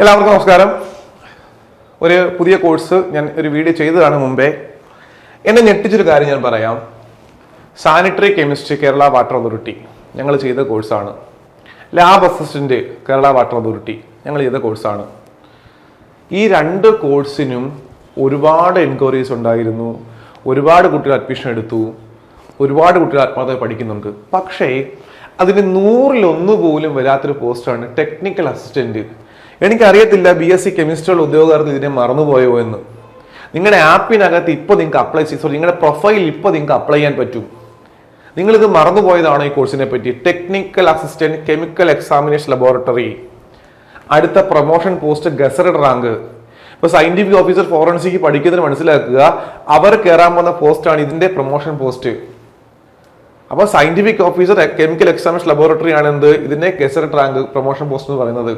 എല്ലാവർക്കും നമസ്കാരം. ഒരു പുതിയ കോഴ്സ് ഞാൻ ഒരു വീഡിയോ ചെയ്തതാണ് മുമ്പേ. എന്നെ ഞെട്ടിച്ചൊരു കാര്യം ഞാൻ പറയാം. Sanitary chemistry Kerala water authority ഞങ്ങൾ ചെയ്ത കോഴ്സാണ്. Lab assistant Kerala water authority ഞങ്ങൾ ചെയ്ത കോഴ്സാണ്. ഈ രണ്ട് കോഴ്സിനും ഒരുപാട് എൻക്വയറീസ് ഉണ്ടായിരുന്നു. ഒരുപാട് കുട്ടികൾ അഡ്മിഷൻ എടുത്തു. ഒരുപാട് കുട്ടികൾ ആത്മാർത്ഥത പഠിക്കുന്നുണ്ട്. പക്ഷേ അതിന് നൂറിലൊന്നു പോലും വരാത്തൊരു പോസ്റ്റാണ് ടെക്നിക്കൽ അസിസ്റ്റന്റ് എനിക്കറിയത്തില്ല ബി എസ് സി കെമിസ്ട്രിയുള്ള ഉദ്യോഗാർത്ഥി ഇതിനെ മറന്നുപോയോ എന്ന്. നിങ്ങളുടെ ആപ്പിനകത്ത് ഇപ്പോൾ നിങ്ങൾക്ക് അപ്ലൈ ചെയ്ത് സോറി നിങ്ങളുടെ പ്രൊഫൈൽ ഇപ്പോൾ നിങ്ങൾക്ക് അപ്ലൈ ചെയ്യാൻ പറ്റും. നിങ്ങളിത് മറന്നുപോയതാണ് ഈ കോഴ്സിനെ പറ്റി? Technical assistant chemical examination laboratory അടുത്ത പ്രൊമോഷൻ പോസ്റ്റ് ഗസറഡ് റാങ്ക് ഇപ്പൊ സയന്റിഫിക് ഓഫീസർ ഫോറൻസിക്ക് പഠിക്കുന്നതിന് മനസ്സിലാക്കുക അവർ കയറാൻ പോകുന്ന പോസ്റ്റാണ് ഇതിന്റെ പ്രൊമോഷൻ പോസ്റ്റ് അപ്പോൾ scientific officer chemical examination laboratory ആണ് എന്ത്? ഇതിന്റെ ഗസറഡ് റാങ്ക് പ്രൊമോഷൻ പോസ്റ്റ് എന്ന് പറയുന്നത്.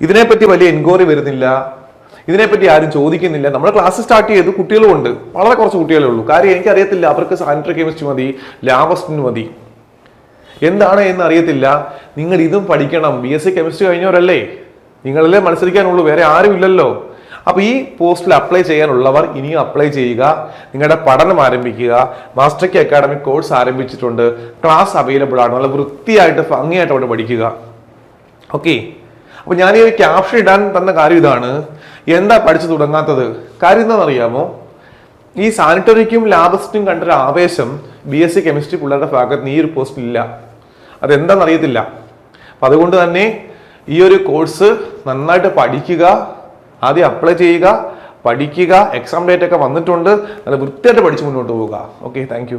ഇതിനെപ്പറ്റി വലിയ എൻക്വയറി വരുന്നില്ല. ഇതിനെപ്പറ്റി ആരും ചോദിക്കുന്നില്ല. നമ്മൾ ക്ലാസ് സ്റ്റാർട്ട് ചെയ്ത് കുട്ടികളുമുണ്ട് വളരെ കുറച്ച് കുട്ടികളേ ഉള്ളൂ. കാര്യം എനിക്കറിയത്തില്ല. അവർക്ക് സാനിറ്ററി കെമിസ്ട്രി മതി ലാബസ്റ്റിന് മതി. എന്താണ് എന്ന് അറിയത്തില്ല. നിങ്ങൾ ഇതും പഠിക്കണം. ബി എസ് സി കെമിസ്ട്രി കഴിഞ്ഞവരല്ലേ? നിങ്ങളല്ലേ മത്സരിക്കാനുള്ളൂ. വേറെ ആരും ഇല്ലല്ലോ. അപ്പൊ ഈ പോസ്റ്റിൽ അപ്ലൈ ചെയ്യാനുള്ളവർ ഇനിയും അപ്ലൈ ചെയ്യുക. നിങ്ങളുടെ പഠനം ആരംഭിക്കുക. മാസ്റ്റർ കെ അക്കാഡമിക് കോഴ്സ് ആരംഭിച്ചിട്ടുണ്ട്. ക്ലാസ് അവൈലബിൾ ആണ്. നല്ല വൃത്തിയായിട്ട് ഭംഗിയായിട്ട് അവിടെ പഠിക്കുക. ഓക്കെ അപ്പൊ ഞാൻ ഈ ഒരു ക്യാപ്ഷൻ ഇടാൻ തന്ന കാര്യം ഇതാണ്. എന്താ പഠിച്ചു തുടങ്ങാത്തത്? കാര്യം എന്താണെന്നറിയാമോ? ഈ സാനിറ്ററിക്കും ലാബസ്റ്റിനും കണ്ടൊരു ആവേശം ബി എസ് സി കെമിസ്ട്രി പിള്ളേരുടെ ഭാഗത്ത് ഈ ഒരു പോസ്റ്റ് ഇല്ല. അതെന്താണെന്ന് അറിയത്തില്ല അപ്പൊ അതുകൊണ്ട് തന്നെ ഈ ഒരു കോഴ്സ് നന്നായിട്ട് പഠിക്കുക ആദ്യം അപ്ലൈ ചെയ്യുക പഠിക്കുക എക്സാം ഡേറ്റ് ഒക്കെ വന്നിട്ടുണ്ട്. നല്ല വൃത്തിയായിട്ട് പഠിച്ച് മുന്നോട്ട് പോവുക. Okay thank